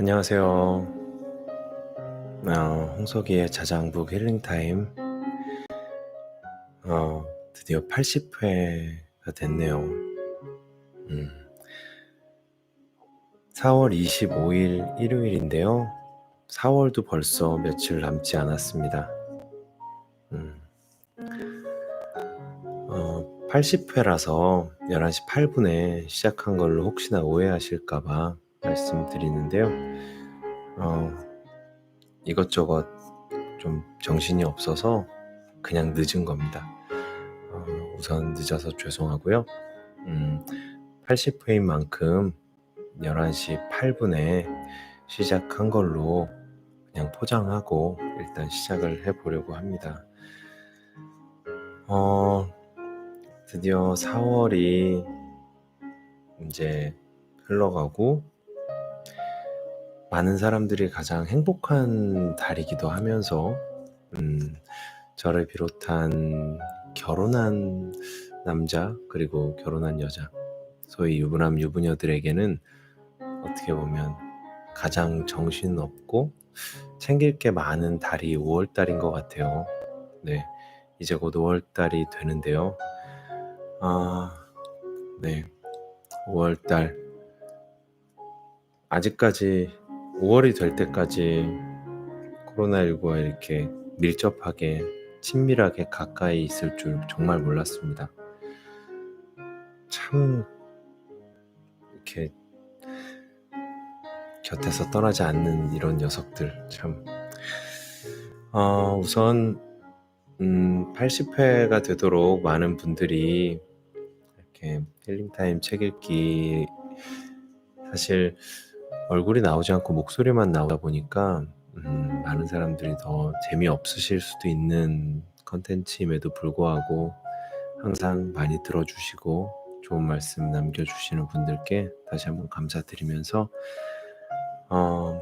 안녕하세요. 어, 홍석이의 자장북 힐링타임. 어, 드디어 80회가 됐네요. 음, 4월 25일 일요일인데요. 4월도 벌써 며칠 남지 않았습니다. 음, 어, 80회라서 11시 8분에 시작한 걸로 혹시나 오해하실까봐 말씀드리는데요. 어, 이것저것 좀 정신이 없어서 그냥 늦은 겁니다. 어, 우선 늦어서 죄송하고요. 음, 80회인 만큼 11시 8분에 시작한 걸로 그냥 포장하고 일단 시작을 해보려고 합니다. 어, 드디어 4월이 이제 흘러가고 많은 사람들이 가장 행복한 달이기도 하면서 음, 저를 비롯한 결혼한 남자 그리고 결혼한 여자 소위 유부남 유부녀들에게는 어떻게 보면 가장 정신없고 챙길 게 많은 달이 5월 달인 것 같아요. 네, 이제 곧 5월 달이 되는데요. 아, 네, 5월 달 아직까지 5월이 될 때까지 코로나19와 이렇게 밀접하게 친밀하게 가까이 있을 줄 정말 몰랐습니다. 참 이렇게 곁에서 떠나지 않는 이런 녀석들 참 어, 우선 음, 80회가 되도록 많은 분들이 이렇게 힐링타임 책 읽기 사실 얼굴이 나오지 않고 목소리만 나오다 보니까 음, 많은 사람들이 더 재미없으실 수도 있는 컨텐츠임에도 불구하고 항상 많이 들어주시고 좋은 말씀 남겨주시는 분들께 다시 한번 감사드리면서 어,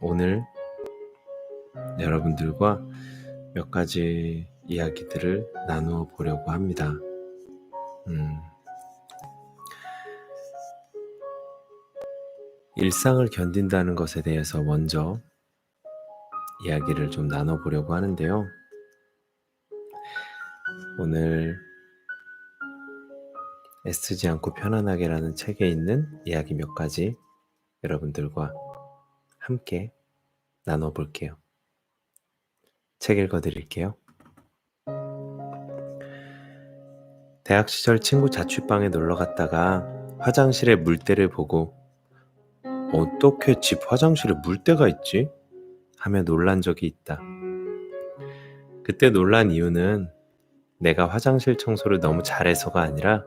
오늘 여러분들과 몇 가지 이야기들을 나누어 보려고 합니다. 음, 일상을 견딘다는 것에 대해서 먼저 이야기를 좀 나눠보려고 하는데요. 오늘 애쓰지 않고 편안하게라는 책에 있는 이야기 몇 가지 여러분들과 함께 나눠볼게요. 책 읽어드릴게요. 대학 시절 친구 자취방에 놀러 갔다가 화장실에 물때를 보고 어떻게 집 화장실에 물때가 있지? 하며 놀란 적이 있다. 그때 놀란 이유는 내가 화장실 청소를 너무 잘해서가 아니라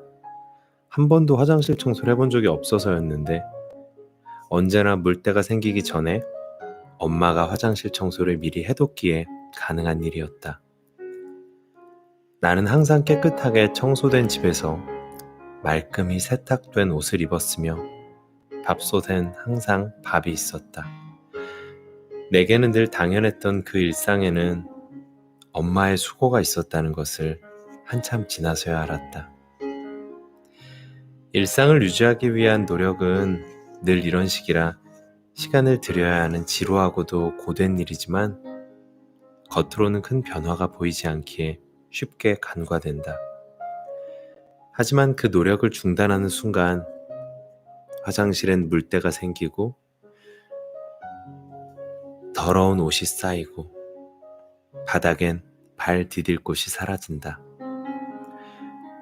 한 번도 화장실 청소를 해본 적이 없어서였는데 언제나 물때가 생기기 전에 엄마가 화장실 청소를 미리 해뒀기에 가능한 일이었다. 나는 항상 깨끗하게 청소된 집에서 말끔히 세탁된 옷을 입었으며 밥솥엔 항상 밥이 있었다. 내게는 늘 당연했던 그 일상에는 엄마의 수고가 있었다는 것을 한참 지나서야 알았다. 일상을 유지하기 위한 노력은 늘 이런 식이라 시간을 들여야 하는 지루하고도 고된 일이지만 겉으로는 큰 변화가 보이지 않기에 쉽게 간과된다. 하지만 그 노력을 중단하는 순간 화장실엔 물때가 생기고 더러운 옷이 쌓이고 바닥엔 발 디딜 곳이 사라진다.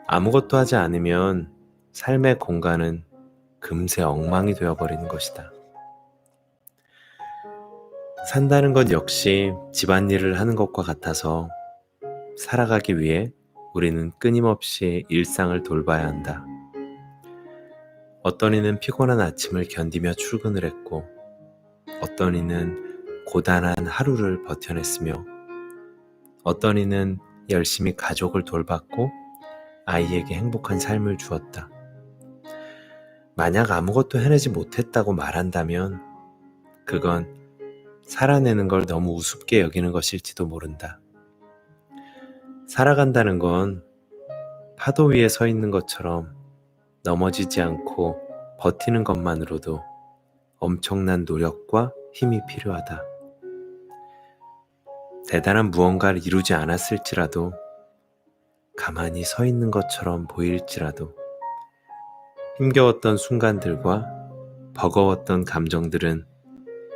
아무것도 하지 않으면 삶의 공간은 금세 엉망이 되어버리는 것이다. 산다는 것 역시 집안일을 하는 것과 같아서 살아가기 위해 우리는 끊임없이 일상을 돌봐야 한다. 어떤 이는 피곤한 아침을 견디며 출근을 했고, 어떤 이는 고단한 하루를 버텨냈으며, 어떤 이는 열심히 가족을 돌봤고, 아이에게 행복한 삶을 주었다. 만약 아무것도 해내지 못했다고 말한다면, 그건 살아내는 걸 너무 우습게 여기는 것일지도 모른다. 살아간다는 건 파도 위에 서 있는 것처럼 넘어지지 않고 버티는 것만으로도 엄청난 노력과 힘이 필요하다. 대단한 무언가를 이루지 않았을지라도 가만히 서 있는 것처럼 보일지라도 힘겨웠던 순간들과 버거웠던 감정들은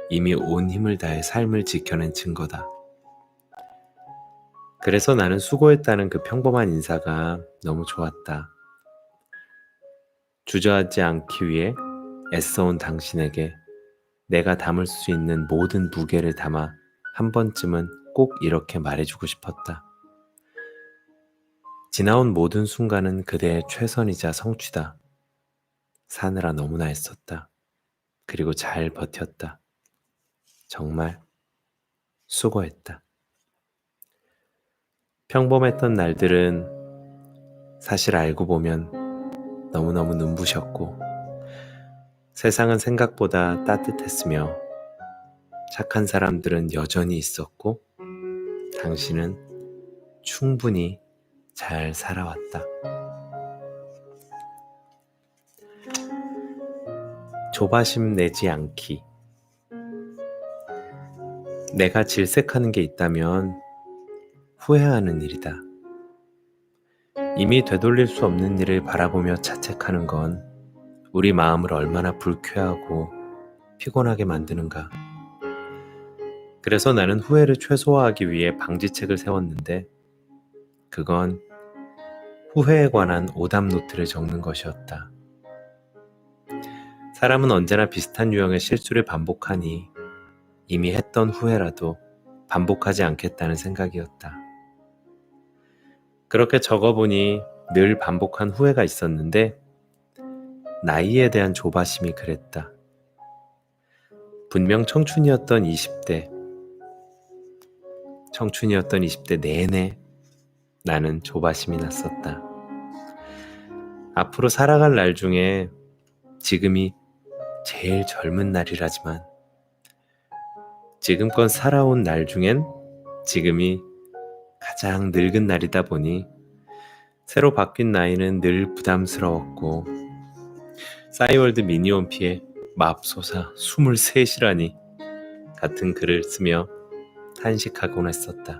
이미 온 힘을 다해 삶을 지켜낸 증거다. 그래서 나는 수고했다는 그 평범한 인사가 너무 좋았다. 주저하지 않기 위해 애써온 당신에게 내가 담을 수 있는 모든 무게를 담아 한 번쯤은 꼭 이렇게 말해주고 싶었다. 지나온 모든 순간은 그대의 최선이자 성취다. 사느라 너무나 애썼다. 그리고 잘 버텼다. 정말 수고했다. 평범했던 날들은 사실 알고 보면 너무너무 눈부셨고 세상은 생각보다 따뜻했으며 착한 사람들은 여전히 있었고 당신은 충분히 잘 살아왔다. 조바심 내지 않기. 내가 질색하는 게 있다면 후회하는 일이다. 이미 되돌릴 수 없는 일을 바라보며 자책하는 건 우리 마음을 얼마나 불쾌하고 피곤하게 만드는가. 그래서 나는 후회를 최소화하기 위해 방지책을 세웠는데 그건 후회에 관한 오답 노트를 적는 것이었다. 사람은 언제나 비슷한 유형의 실수를 반복하니 이미 했던 후회라도 반복하지 않겠다는 생각이었다. 그렇게 적어보니 늘 반복한 후회가 있었는데 나이에 대한 조바심이 그랬다. 분명 청춘이었던 20대, 청춘이었던 20대 내내 나는 조바심이 났었다. 앞으로 살아갈 날 중에 지금이 제일 젊은 날이라지만 지금껏 살아온 날 중엔 지금이 가장 늙은 날이다 보니 새로 바뀐 나이는 늘 부담스러웠고 싸이월드 미니홈피에 맙소사 23이라니 같은 글을 쓰며 탄식하곤 했었다.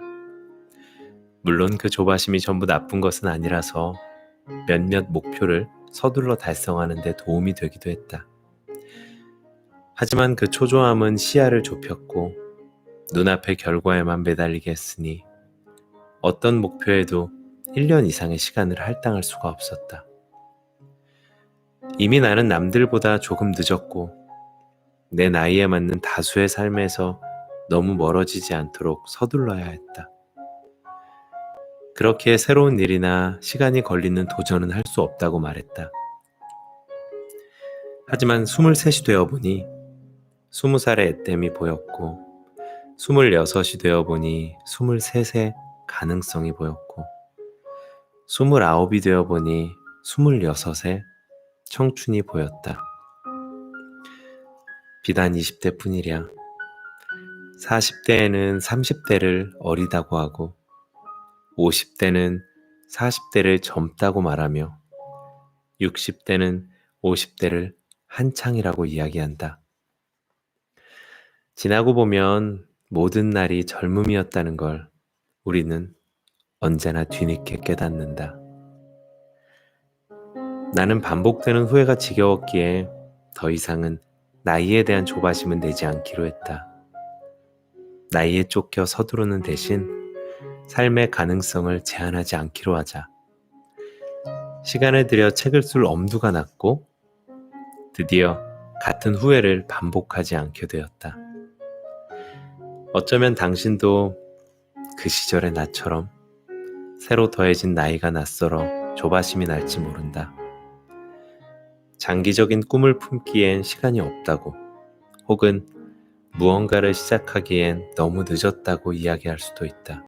물론 그 조바심이 전부 나쁜 것은 아니라서 몇몇 목표를 서둘러 달성하는 데 도움이 되기도 했다. 하지만 그 초조함은 시야를 좁혔고 눈앞의 결과에만 매달리게 했으니 어떤 목표에도 1년 이상의 시간을 할당할 수가 없었다. 이미 나는 남들보다 조금 늦었고 내 나이에 맞는 다수의 삶에서 너무 멀어지지 않도록 서둘러야 했다. 그렇게 새로운 일이나 시간이 걸리는 도전은 할 수 없다고 말했다. 하지만 23이 되어 보니 20살의 애땜이 보였고 26이 되어 보니 23세 가능성이 보였고 29이 되어 보니 26의 청춘이 보였다. 비단 20대 뿐이랴. 40대에는 30대를 어리다고 하고 50대는 40대를 젊다고 말하며 60대는 50대를 한창이라고 이야기한다. 지나고 보면 모든 날이 젊음이었다는 걸 우리는 언제나 뒤늦게 깨닫는다. 나는 반복되는 후회가 지겨웠기에 더 이상은 나이에 대한 조바심은 내지 않기로 했다. 나이에 쫓겨 서두르는 대신 삶의 가능성을 제한하지 않기로 하자. 시간을 들여 책을 쓸 엄두가 났고 드디어 같은 후회를 반복하지 않게 되었다. 어쩌면 당신도 그 시절의 나처럼 새로 더해진 나이가 낯설어 조바심이 날지 모른다. 장기적인 꿈을 품기엔 시간이 없다고 혹은 무언가를 시작하기엔 너무 늦었다고 이야기할 수도 있다.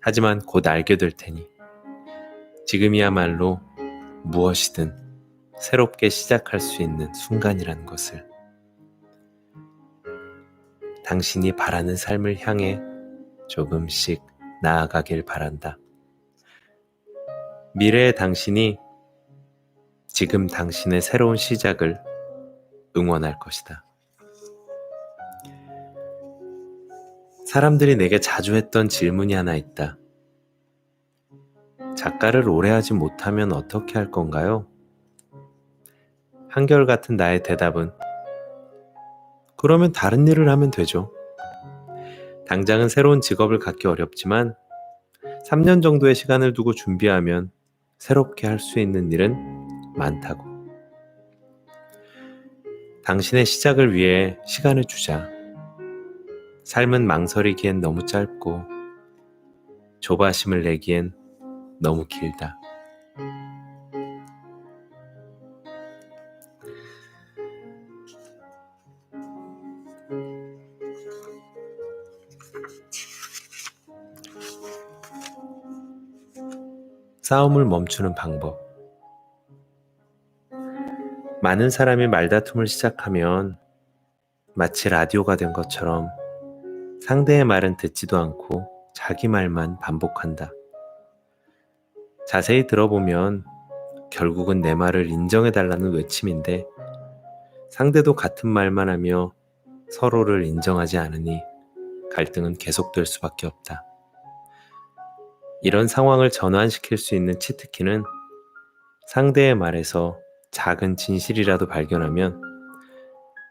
하지만 곧 알게 될 테니 지금이야말로 무엇이든 새롭게 시작할 수 있는 순간이라는 것을 당신이 바라는 삶을 향해 조금씩 나아가길 바란다. 미래의 당신이 지금 당신의 새로운 시작을 응원할 것이다. 사람들이 내게 자주 했던 질문이 하나 있다. 작가를 오래 하지 못하면 어떻게 할 건가요? 한결같은 나의 대답은 그러면 다른 일을 하면 되죠. 당장은 새로운 직업을 갖기 어렵지만 3년 정도의 시간을 두고 준비하면 새롭게 할 수 있는 일은 많다고. 당신의 시작을 위해 시간을 주자. 삶은 망설이기엔 너무 짧고 조바심을 내기엔 너무 길다. 싸움을 멈추는 방법. 많은 사람이 말다툼을 시작하면 마치 라디오가 된 것처럼 상대의 말은 듣지도 않고 자기 말만 반복한다. 자세히 들어보면 결국은 내 말을 인정해달라는 외침인데 상대도 같은 말만 하며 서로를 인정하지 않으니 갈등은 계속될 수밖에 없다. 이런 상황을 전환시킬 수 있는 치트키는 상대의 말에서 작은 진실이라도 발견하면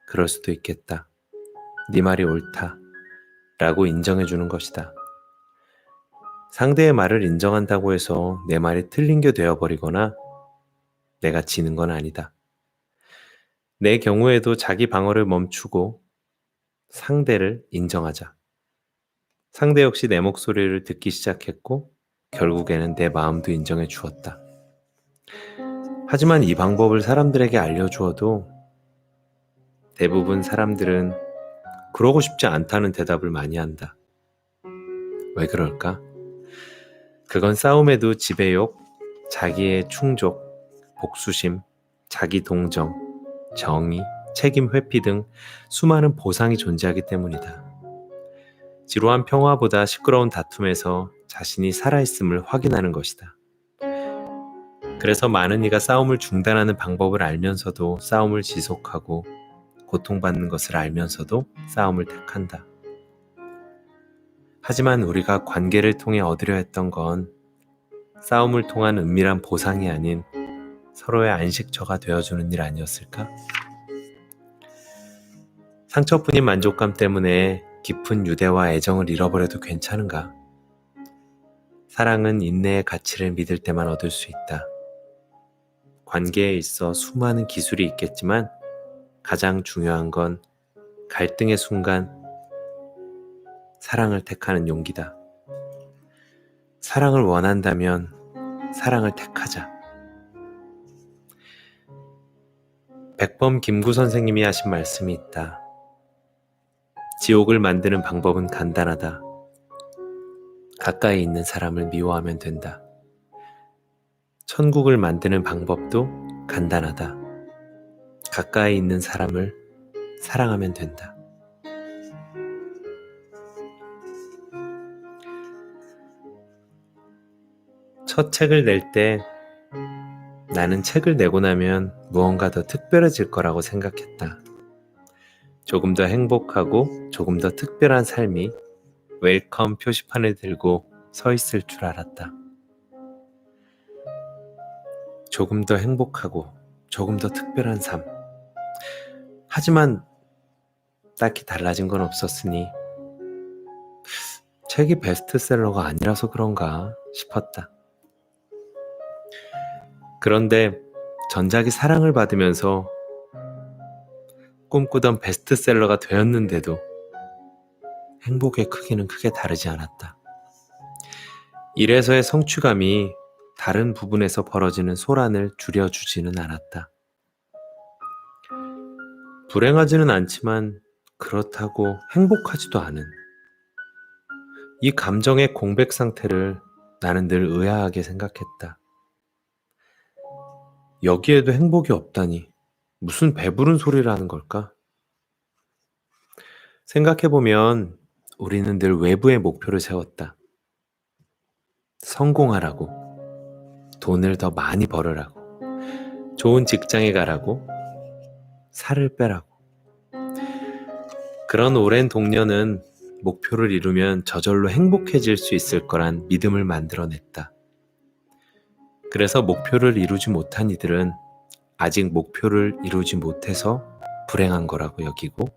그럴 수도 있겠다. 네 말이 옳다. 라고 인정해 주는 것이다. 상대의 말을 인정한다고 해서 내 말이 틀린 게 되어버리거나 내가 지는 건 아니다. 내 경우에도 자기 방어를 멈추고 상대를 인정하자. 상대 역시 내 목소리를 듣기 시작했고 결국에는 내 마음도 인정해 주었다. 하지만 이 방법을 사람들에게 알려주어도 대부분 사람들은 그러고 싶지 않다는 대답을 많이 한다. 왜 그럴까? 그건 싸움에도 지배욕, 자기의 충족, 복수심, 자기 동정, 정의, 책임 회피 등 수많은 보상이 존재하기 때문이다. 지루한 평화보다 시끄러운 다툼에서 자신이 살아있음을 확인하는 것이다. 그래서 많은 이가 싸움을 중단하는 방법을 알면서도 싸움을 지속하고 고통받는 것을 알면서도 싸움을 택한다. 하지만 우리가 관계를 통해 얻으려 했던 건 싸움을 통한 은밀한 보상이 아닌 서로의 안식처가 되어주는 일 아니었을까? 상처뿐인 만족감 때문에 깊은 유대와 애정을 잃어버려도 괜찮은가? 사랑은 인내의 가치를 믿을 때만 얻을 수 있다. 관계에 있어 수많은 기술이 있겠지만 가장 중요한 건 갈등의 순간 사랑을 택하는 용기다. 사랑을 원한다면 사랑을 택하자. 백범 김구 선생님이 하신 말씀이 있다. 지옥을 만드는 방법은 간단하다. 가까이 있는 사람을 미워하면 된다. 천국을 만드는 방법도 간단하다. 가까이 있는 사람을 사랑하면 된다. 첫 책을 낼 때 나는 책을 내고 나면 무언가 더 특별해질 거라고 생각했다. 조금 더 행복하고 조금 더 특별한 삶이 웰컴 표시판을 들고 서 있을 줄 알았다. 조금 더 행복하고 조금 더 특별한 삶. 하지만 딱히 달라진 건 없었으니 책이 베스트셀러가 아니라서 그런가 싶었다. 그런데 전작이 사랑을 받으면서 꿈꾸던 베스트셀러가 되었는데도 행복의 크기는 크게 다르지 않았다. 이래서의 성취감이 다른 부분에서 벌어지는 소란을 줄여주지는 않았다. 불행하지는 않지만 그렇다고 행복하지도 않은 이 감정의 공백 상태를 나는 늘 의아하게 생각했다. 여기에도 행복이 없다니 무슨 배부른 소리를 하는 걸까? 생각해보면 우리는 늘 외부의 목표를 세웠다. 성공하라고, 돈을 더 많이 벌으라고, 좋은 직장에 가라고, 살을 빼라고. 그런 오랜 동료는 목표를 이루면 저절로 행복해질 수 있을 거란 믿음을 만들어냈다. 그래서 목표를 이루지 못한 이들은 아직 목표를 이루지 못해서 불행한 거라고 여기고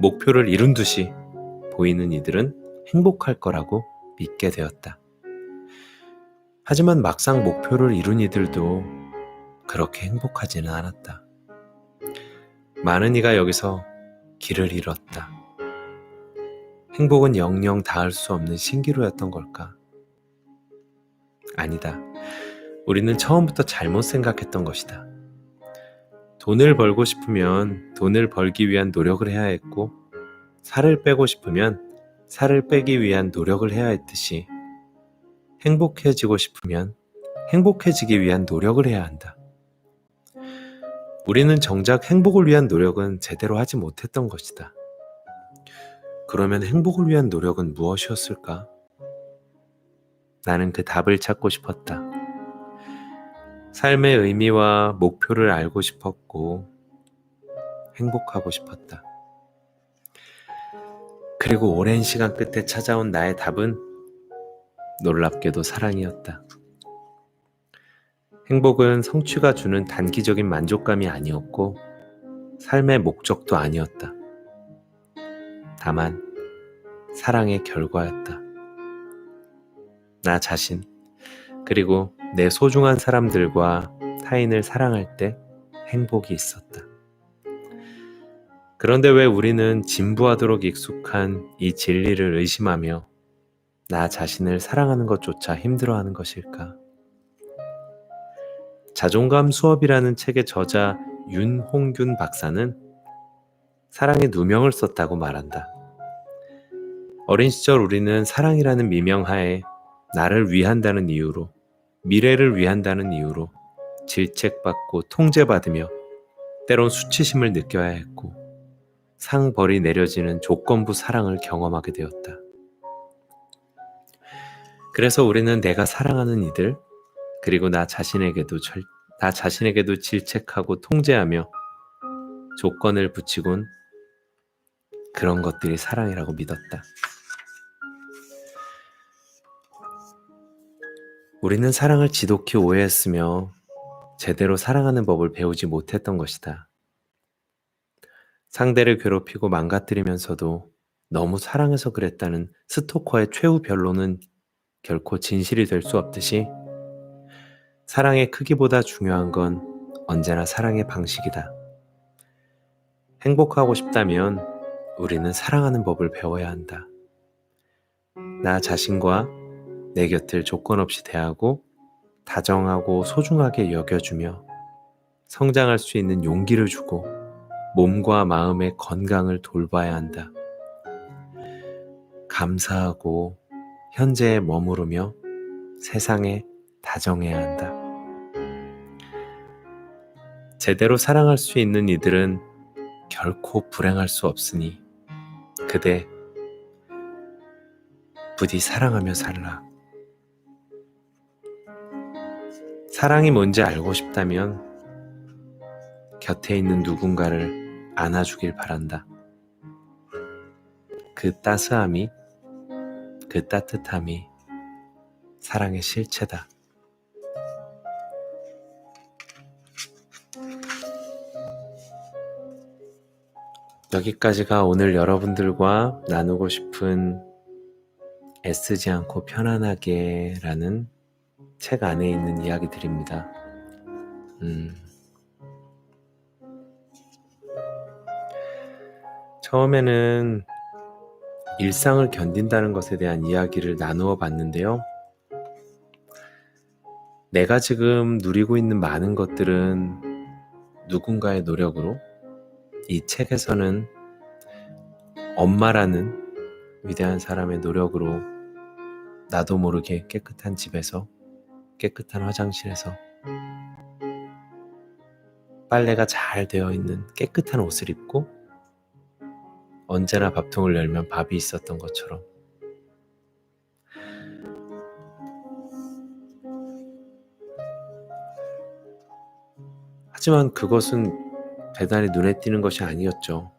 목표를 이룬 듯이 보이는 이들은 행복할 거라고 믿게 되었다. 하지만 막상 목표를 이룬 이들도 그렇게 행복하지는 않았다. 많은 이가 여기서 길을 잃었다. 행복은 영영 닿을 수 없는 신기루였던 걸까? 아니다. 우리는 처음부터 잘못 생각했던 것이다. 돈을 벌고 싶으면 돈을 벌기 위한 노력을 해야 했고, 살을 빼고 싶으면 살을 빼기 위한 노력을 해야 했듯이, 행복해지고 싶으면 행복해지기 위한 노력을 해야 한다. 우리는 정작 행복을 위한 노력은 제대로 하지 못했던 것이다. 그러면 행복을 위한 노력은 무엇이었을까? 나는 그 답을 찾고 싶었다. 삶의 의미와 목표를 알고 싶었고, 행복하고 싶었다. 그리고 오랜 시간 끝에 찾아온 나의 답은 놀랍게도 사랑이었다. 행복은 성취가 주는 단기적인 만족감이 아니었고, 삶의 목적도 아니었다. 다만, 사랑의 결과였다. 나 자신, 그리고 내 소중한 사람들과 타인을 사랑할 때 행복이 있었다. 그런데 왜 우리는 진부하도록 익숙한 이 진리를 의심하며 나 자신을 사랑하는 것조차 힘들어하는 것일까? 자존감 수업이라는 책의 저자 윤홍균 박사는 사랑의 누명을 썼다고 말한다. 어린 시절 우리는 사랑이라는 미명하에 나를 위한다는 이유로, 미래를 위한다는 이유로 질책받고 통제받으며 때론 수치심을 느껴야 했고 상벌이 내려지는 조건부 사랑을 경험하게 되었다. 그래서 우리는 내가 사랑하는 이들, 그리고 나 자신에게도 절, 나 자신에게도 질책하고 통제하며 조건을 붙이곤 그런 것들이 사랑이라고 믿었다. 우리는 사랑을 지독히 오해했으며 제대로 사랑하는 법을 배우지 못했던 것이다. 상대를 괴롭히고 망가뜨리면서도 너무 사랑해서 그랬다는 스토커의 최후 변론은 결코 진실이 될 수 없듯이 사랑의 크기보다 중요한 건 언제나 사랑의 방식이다. 행복하고 싶다면 우리는 사랑하는 법을 배워야 한다. 나 자신과 내 곁을 조건 없이 대하고 다정하고 소중하게 여겨주며 성장할 수 있는 용기를 주고 몸과 마음의 건강을 돌봐야 한다. 감사하고 현재에 머무르며 세상에 다정해야 한다. 제대로 사랑할 수 있는 이들은 결코 불행할 수 없으니 그대 부디 사랑하며 살라. 사랑이 뭔지 알고 싶다면 곁에 있는 누군가를 안아주길 바란다. 그 따스함이, 그 따뜻함이 사랑의 실체다. 여기까지가 오늘 여러분들과 나누고 싶은 애쓰지 않고 편안하게 라는 책 안에 있는 이야기들입니다. 음. 처음에는 일상을 견딘다는 것에 대한 이야기를 나누어 봤는데요. 내가 지금 누리고 있는 많은 것들은 누군가의 노력으로 이 책에서는 엄마라는 위대한 사람의 노력으로 나도 모르게 깨끗한 집에서 깨끗한 화장실에서 빨래가 잘 되어 있는 깨끗한 옷을 입고 언제나 밥통을 열면 밥이 있었던 것처럼 하지만 그것은 대단히 눈에 띄는 것이 아니었죠.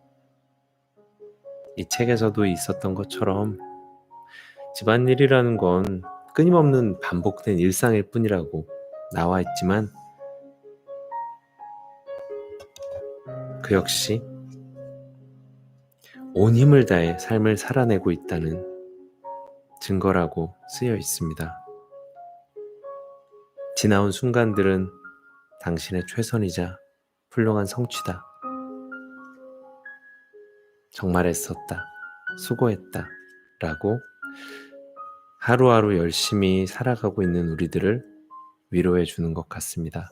이 책에서도 있었던 것처럼 집안일이라는 건 끊임없는 반복된 일상일 뿐이라고 나와 있지만 그 역시 온 힘을 다해 삶을 살아내고 있다는 증거라고 쓰여 있습니다. 지나온 순간들은 당신의 최선이자 훌륭한 성취다. 정말 애썼다. 수고했다. 라고 하루하루 열심히 살아가고 있는 우리들을 위로해 주는 것 같습니다.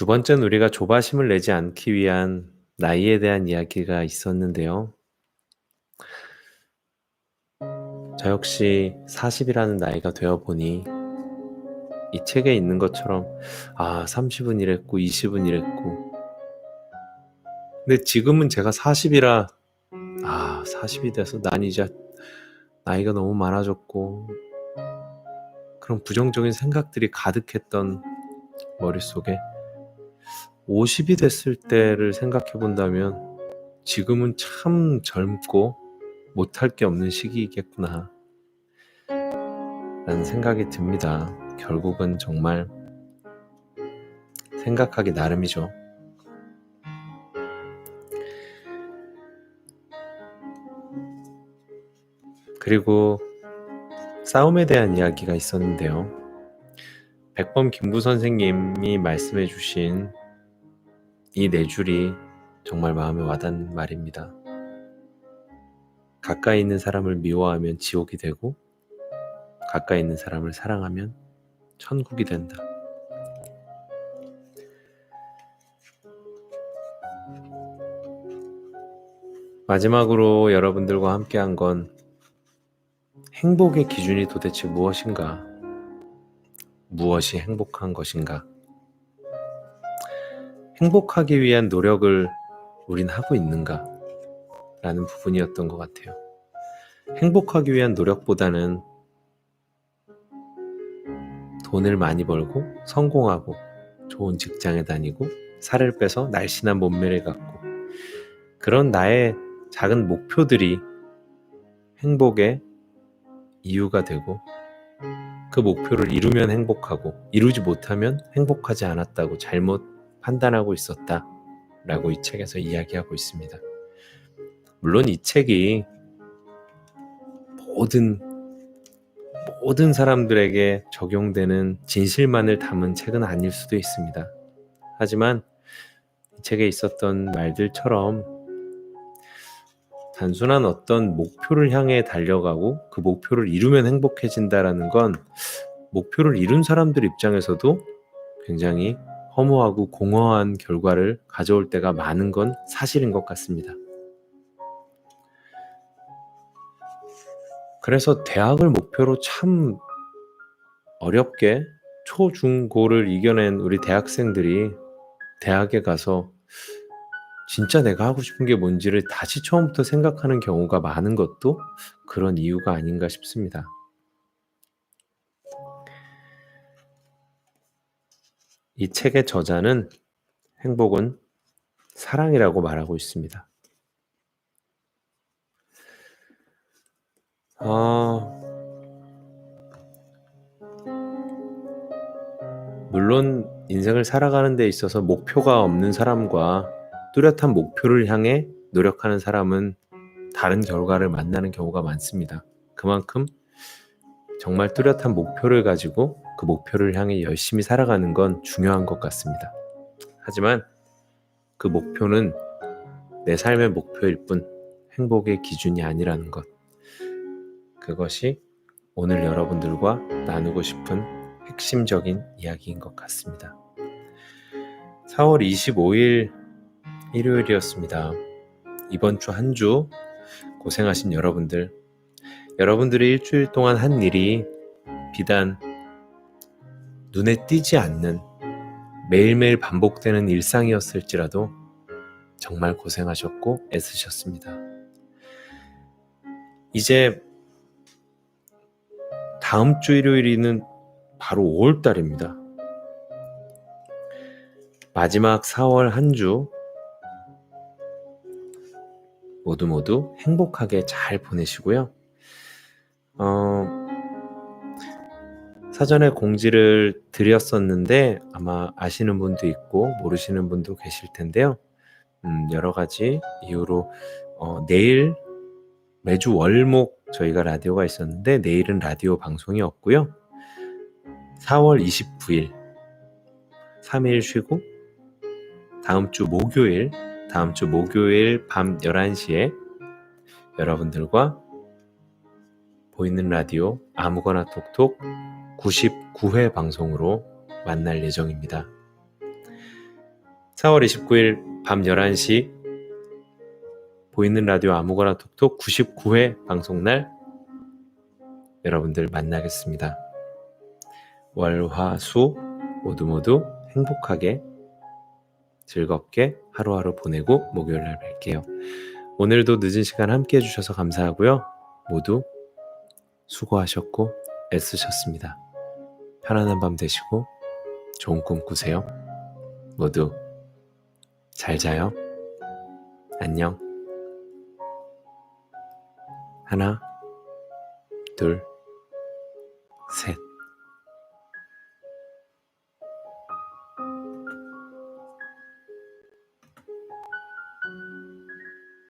두 번째는 우리가 조바심을 내지 않기 위한 나이에 대한 이야기가 있었는데요. 저 역시 40이라는 나이가 되어 보니 이 책에 있는 것처럼 아, 30은 이랬고 20은 이랬고 근데 지금은 제가 40이라 아, 40이 돼서 난 이제 나이가 너무 많아졌고 그런 부정적인 생각들이 가득했던 머릿속에 50이 됐을 때를 생각해 본다면 지금은 참 젊고 못할 게 없는 시기이겠구나. 라는 생각이 듭니다. 결국은 정말 생각하기 나름이죠. 그리고 싸움에 대한 이야기가 있었는데요. 백범 김구 선생님이 말씀해 주신 이 네 줄이 정말 마음에 와닿는 말입니다. 가까이 있는 사람을 미워하면 지옥이 되고 가까이 있는 사람을 사랑하면 천국이 된다. 마지막으로 여러분들과 함께 한 건 행복의 기준이 도대체 무엇인가? 무엇이 행복한 것인가? 행복하기 위한 노력을 우린 하고 있는가? 라는 부분이었던 것 같아요. 행복하기 위한 노력보다는 돈을 많이 벌고 성공하고 좋은 직장에 다니고 살을 빼서 날씬한 몸매를 갖고 그런 나의 작은 목표들이 행복의 이유가 되고 그 목표를 이루면 행복하고 이루지 못하면 행복하지 않았다고 잘못 판단하고 있었다 라고 이 책에서 이야기하고 있습니다. 물론 이 책이 모든 모든 사람들에게 적용되는 진실만을 담은 책은 아닐 수도 있습니다. 하지만 이 책에 있었던 말들처럼 단순한 어떤 목표를 향해 달려가고 그 목표를 이루면 행복해진다라는 건 목표를 이룬 사람들 입장에서도 굉장히 허무하고 공허한 결과를 가져올 때가 많은 건 사실인 것 같습니다. 그래서 대학을 목표로 참 어렵게 초, 중, 고를 이겨낸 우리 대학생들이 대학에 가서 진짜 내가 하고 싶은 게 뭔지를 다시 처음부터 생각하는 경우가 많은 것도 그런 이유가 아닌가 싶습니다. 이 책의 저자는 행복은 사랑이라고 말하고 있습니다. 아, 물론 인생을 살아가는 데 있어서 목표가 없는 사람과 뚜렷한 목표를 향해 노력하는 사람은 다른 결과를 만나는 경우가 많습니다. 그만큼 정말 뚜렷한 목표를 가지고 그 목표를 향해 열심히 살아가는 건 중요한 것 같습니다. 하지만 그 목표는 내 삶의 목표일 뿐 행복의 기준이 아니라는 것. 그것이 오늘 여러분들과 나누고 싶은 핵심적인 이야기인 것 같습니다. 4월 25일 일요일이었습니다. 이번 주 한 주 고생하신 여러분들, 여러분들의 일주일 동안 한 일이 비단 눈에 띄지 않는 매일매일 반복되는 일상이었을지라도 정말 고생하셨고 애쓰셨습니다. 이제 다음 주 일요일이는 바로 5월달입니다. 마지막 4월 한 주 모두 모두 행복하게 잘 보내시고요. 어, 사전에 공지를 드렸었는데 아마 아시는 분도 있고 모르시는 분도 계실 텐데요. 음, 여러 가지 이유로 어, 내일 매주 월목 저희가 라디오가 있었는데 내일은 라디오 방송이 없고요. 4월 29일 3일 쉬고 다음 주 목요일 다음 주 목요일 밤 11시에 여러분들과 보이는 라디오 아무거나 톡톡 99회 방송으로 만날 예정입니다. 4월 29일 밤 11시 보이는 라디오 아무거나 톡톡 99회 방송날 여러분들 만나겠습니다. 월, 화, 수 모두 모두 행복하게 즐겁게 하루하루 보내고 목요일 날 뵐게요. 오늘도 늦은 시간 함께 해주셔서 감사하고요. 모두 수고하셨고 애쓰셨습니다. 편안한 밤 되시고 좋은 꿈 꾸세요. 모두 잘 자요. 안녕. 하나, 둘, 셋.